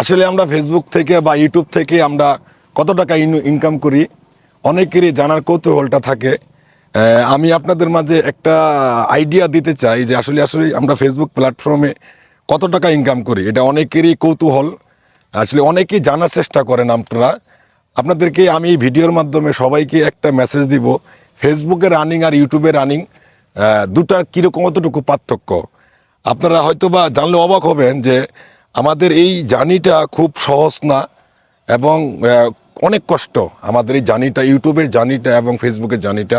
আসলে আমরা ফেসবুক থেকে বা ইউটিউব থেকে আমরা কত টাকা ইনকাম করি? অনেকেরই জানার কৌতূহলটা থাকে। আমি আপনাদের মাঝে একটা আইডিয়া দিতে চাই যে আসলে আসলে আমরা ফেসবুক প্ল্যাটফর্মে কত টাকা ইনকাম করি। এটা অনেকেরই কৌতূহল। আসলে অনেকেই জানার চেষ্টা করেন আপনারা। আপনাদেরকে আমি এই ভিডিওর মাধ্যমে সবাইকে একটা মেসেজ দিব। ফেসবুকে রানিং আর ইউটিউবে রানিং দুটা কীরকম অতটুকু পার্থক্য? আপনারা হয়তো বা জানলে অবাক হবেন যে আমাদের এই জার্নিটা খুব সহজ না এবং অনেক কষ্ট। আমাদের এই জার্নিটা, ইউটিউবের জার্নিটা এবং ফেসবুকের জার্নিটা।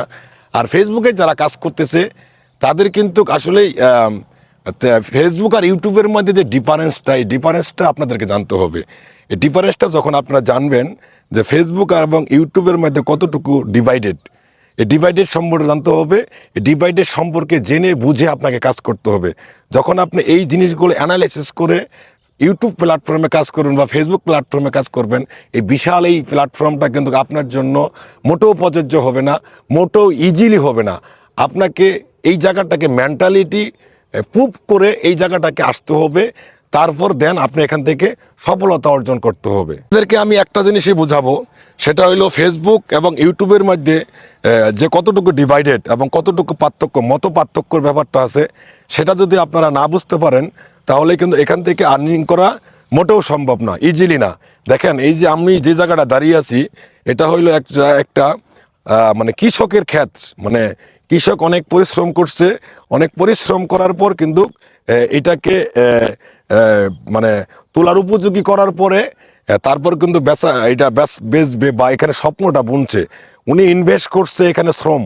আর ফেসবুকে যারা কাজ করতেছে, তাদের কিন্তু আসলেই ফেসবুক আর ইউটিউবের মধ্যে যে ডিফারেন্সটা, এই ডিফারেন্সটা আপনাদেরকে জানতে হবে। এই ডিফারেন্সটা যখন আপনারা জানবেন যে ফেসবুক আর এবং ইউটিউবের মধ্যে কতটুকু ডিভাইডেড, এই ডিভাইডেড সম্পর্কে জানতে হবে। এই ডিভাইডেড সম্পর্কে জেনে বুঝে আপনাকে কাজ করতে হবে। যখন আপনি এই জিনিসগুলো অ্যানালাইসিস করে ইউটিউব প্ল্যাটফর্মে কাজ করবেন বা ফেসবুক প্ল্যাটফর্মে কাজ করবেন, এই বিশাল এই প্ল্যাটফর্মটা কিন্তু আপনার জন্য মোটেও প্রযোজ্য হবে না, মোটেও ইজিলি হবে না। আপনাকে এই জায়গাটাকে মেন্টালিটি প্রুভ করে এই জায়গাটাকে আসতে হবে, তারপর দেন আপনি এখান থেকে সফলতা অর্জন করতে হবে। আমি একটা জিনিসই বুঝাবো সেটা হলো ফেসবুক এবং ইউটিউবের মধ্যে যে কতটুকু ডিভাইডেড এবং কতটুকু পার্থক্য, মত পার্থক্যর ব্যাপারটা আছে, সেটা যদি আপনারা না বুঝতে পারেন, তাহলে কিন্তু এখান থেকে আর্নিং করা মোটেও সম্ভব না ইজিলি না। দেখেন, এই যে আমি যে জায়গাটা দাঁড়িয়ে আছি, এটা হইল এক একটা মানে কৃষকের ক্ষেত। মানে কৃষক অনেক পরিশ্রম করছে, অনেক পরিশ্রম করার পর কিন্তু এটাকে মানে তোলার উপযোগী করার পরে তারপর কিন্তু বেচা, এটা বেচ, বেচবে বা এখানে স্বপ্নটা বুনছে। উনি ইনভেস্ট করছে এখানে শ্রম।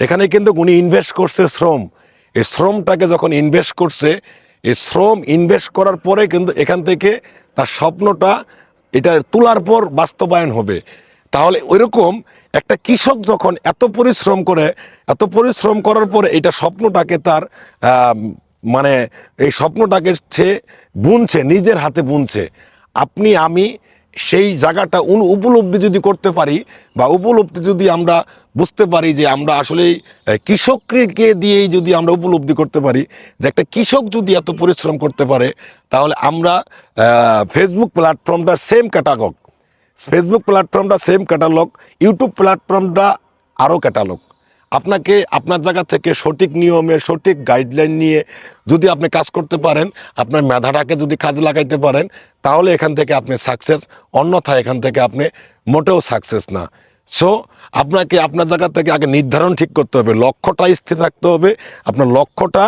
এখানে কিন্তু উনি ইনভেস্ট করছে শ্রম। এই শ্রমটাকে যখন ইনভেস্ট করছে এই শ্রম ইনভেস্ট করার পরে কিন্তু এখান থেকে তার স্বপ্নটা এটা তোলার পর বাস্তবায়ন হবে। তাহলে ওইরকম একটা কৃষক যখন এত পরিশ্রম করে, এত পরিশ্রম করার পরে এটা স্বপ্নটাকে তার মানে এই স্বপ্নটাকে সে বুনছে, নিজের হাতে বুনছে। আপনি, আমি সেই জায়গাটা উপলব্ধি যদি করতে পারি বা উপলব্ধি যদি আমরা বুঝতে পারি যে আমরা আসলে কৃষককে দিয়েই যদি আমরা উপলব্ধি করতে পারি, যে একটা কৃষক যদি এত পরিশ্রম করতে পারে, তাহলে আমরা ফেসবুক প্ল্যাটফর্মটা সেম ক্যাটাগক ফেসবুক প্ল্যাটফর্মটা সেম ক্যাটালগ ইউটিউব প্ল্যাটফর্মটা আরও ক্যাটালগ আপনাকে আপনার জায়গা থেকে সঠিক নিয়মে, সঠিক গাইডলাইন নিয়ে যদি আপনি কাজ করতে পারেন, আপনার মেধাটাকে যদি কাজে লাগাইতে পারেন, তাহলে এখান থেকে আপনি সাকসেস অন্যথায় এখান থেকে আপনি মোটেও সাকসেস না। সো আপনাকে আপনার জায়গা থেকে আগে নির্ধারণ ঠিক করতে হবে লক্ষ্যটা স্থির রাখতে হবে। আপনার লক্ষ্যটা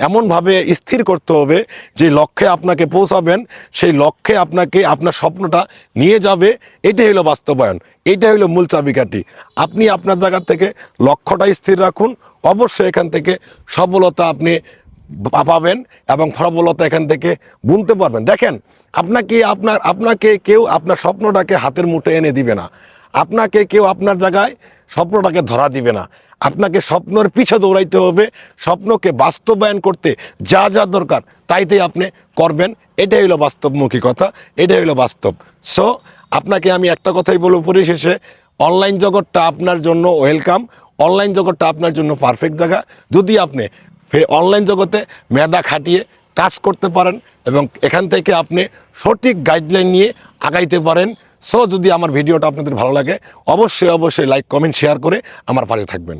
এমনভাবে স্থির করতে হবে যে লক্ষ্যে আপনাকে পৌঁছাবেন, সেই লক্ষ্যে আপনাকে আপনার স্বপ্নটা নিয়ে যাবে। এটাই হলো বাস্তবায়ন এইটাই হলো মূল চাবিকাঠি। আপনি আপনার জায়গা থেকে লক্ষ্যটা স্থির রাখুন, অবশ্যই এখান থেকে সফলতা আপনি পাবেন এবং সফলতা এখান থেকে বুনতে পারবেন। দেখেন, আপনাকে আপনার, আপনাকে কেউ আপনার স্বপ্নটাকে হাতের মুঠে এনে দিবে না। আপনাকে কেউ আপনার জায়গায় স্বপ্নটাকে ধরা দিবে না। আপনাকে স্বপ্নের পিছে দৌড়াইতে হবে, স্বপ্নকে বাস্তবায়ন করতে যা যা দরকার তাইতেই আপনি করবেন। এটাই হলো বাস্তবমুখী কথা, এটাই হলো বাস্তব। সো আপনাকে আমি একটা কথাই বলব পরিশেষে অনলাইন জগৎটা আপনার জন্য ওয়েলকাম অনলাইন জগৎটা আপনার জন্য পারফেক্ট জায়গা। যদি আপনি অনলাইন জগতে মেধা খাটিয়ে কাজ করতে পারেন এবং এখান থেকে আপনি সঠিক গাইডলাইন নিয়ে আগাইতে পারেন সো যদি আমার ভিডিওটা আপনাদের ভালো লাগে, অবশ্যই অবশ্যই লাইক কমেন্ট শেয়ার করে আমার পাশে থাকবেন।